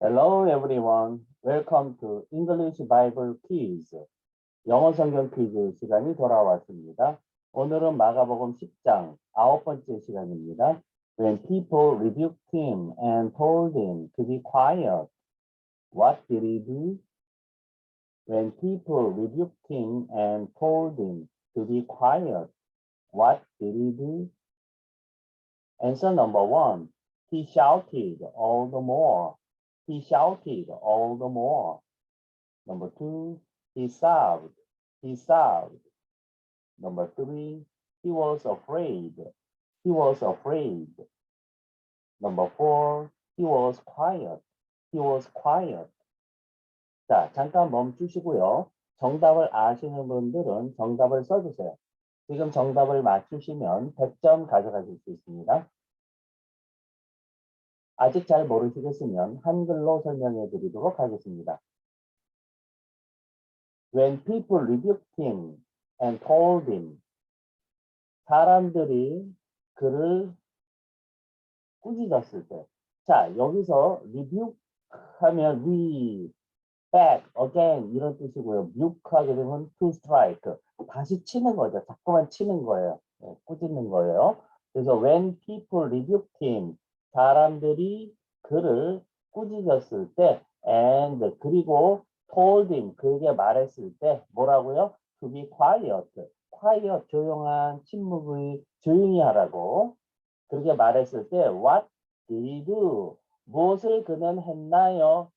Hello everyone. Welcome to English Bible Quiz. 영어 성경 퀴즈 시간이 돌아왔습니다. 오늘은 마가복음 10장 아홉 번째 시간입니다. When people rebuked him and told him to be quiet, what did he do? When people rebuked him and told him to be quiet, what did he do? Answer number one. He shouted all the more. He shouted all the more. Number two, he sobbed. He sobbed. Number three, he was afraid. He was afraid. Number four, he was quiet. He was quiet. 자, 잠깐 멈추시고요. 정답을 아시는 분들은 정답을 써주세요. 지금 정답을 맞추시면 100점 가져가실 수 있습니다. 아직 잘 모르시겠으면 한글로 설명해 드리도록 하겠습니다. When people rebuked him and told him, 사람들이 그를 꾸짖었을 때, 자 여기서 rebuke 하면 re, back, again 이런 뜻이고요. rebuke 하게 되면 to strike, 다시 치는 거죠. 자꾸만 치는 거예요. 네, 꾸짖는 거예요. 그래서 when people rebuked him, 사람들이 그를 꾸짖었을 때 and 그리고 told him 그에게 말했을 때 뭐라고요? to be quiet. quiet 조용한 침묵의 조용히 하라고 그렇게 말했을 때 what did do? 무엇을 그는 했나요?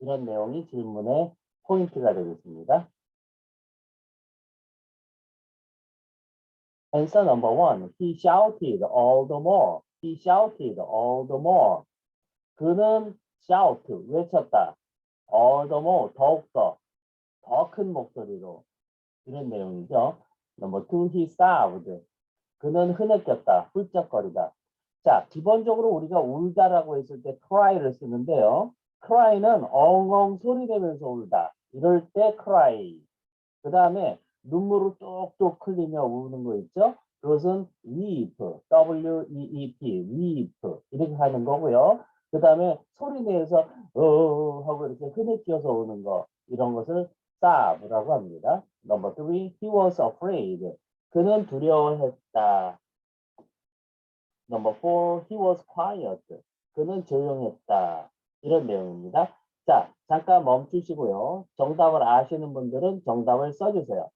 이런 내용이 질문의 포인트가 되겠습니다. Answer number one. He shouted all the more. He shouted all the more. 그는 shout 외쳤다. all the more 더욱더 더 큰 목소리로 이런 내용이죠. Number two, he sobbed. 그는 흐느꼈다, 훌쩍거리다. 자, 기본적으로 우리가 울다라고 했을 때 cry를 쓰는데요. cry는 엉엉 소리 내면서 울다. 이럴 때 cry. 그 다음에 눈물을 뚝뚝 흘리며 우는 거 있죠? 그것은 weep, W-E-E-P, weep 이렇게 하는 거고요. 그 다음에 소리 내서 어 하고 이렇게 흐느껴서 우는 거 이런 것을 sobb라고 합니다. Number three, he was afraid. 그는 두려워했다. Number four, he was quiet. 그는 조용했다. 이런 내용입니다. 자, 잠깐 멈추시고요. 정답을 아시는 분들은 정답을 써주세요.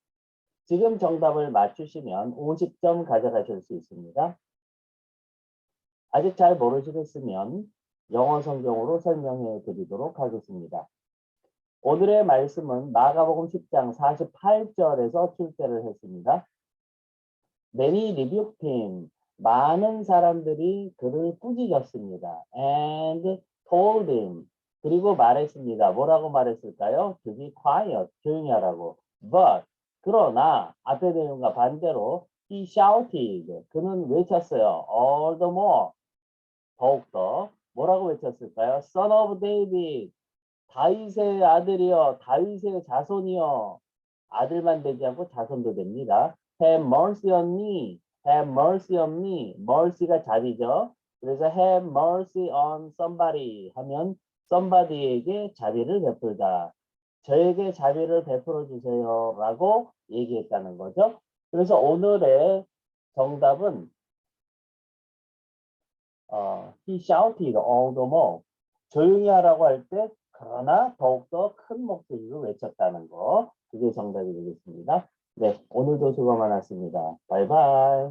지금 정답을 맞추시면 50점 가져가실 수 있습니다. 아직 잘 모르시겠으면 영어 성경으로 설명해 드리도록 하겠습니다. 오늘의 말씀은 마가복음 10장 48절에서 출제를 했습니다. Many rebuked him. 많은 사람들이 그를 꾸짖었습니다. And told him. 그리고 말했습니다. 뭐라고 말했을까요? To be quiet. 조용히 하라고. But 그러나 앞의 내용과 반대로 he shouted. 그는 외쳤어요. All the more. 더욱더 뭐라고 외쳤을까요? Son of David. 다윗의 아들이여, 다윗의 자손이여. 아들만 되지 않고 자손도 됩니다. Have mercy on me. Have mercy on me. mercy가 자비죠. 그래서 have mercy on somebody 하면 somebody에게 자비를 베풀다. 저에게 자비를 베풀어 주세요. 라고 얘기했다는 거죠. 그래서 오늘의 정답은 어, he shouted all the more. 조용히 하라고 할 때 그러나 더욱더 큰 목소리로 외쳤다는 거. 그게 정답이 되겠습니다. 네, 오늘도 수고 많았습니다. 바이바이.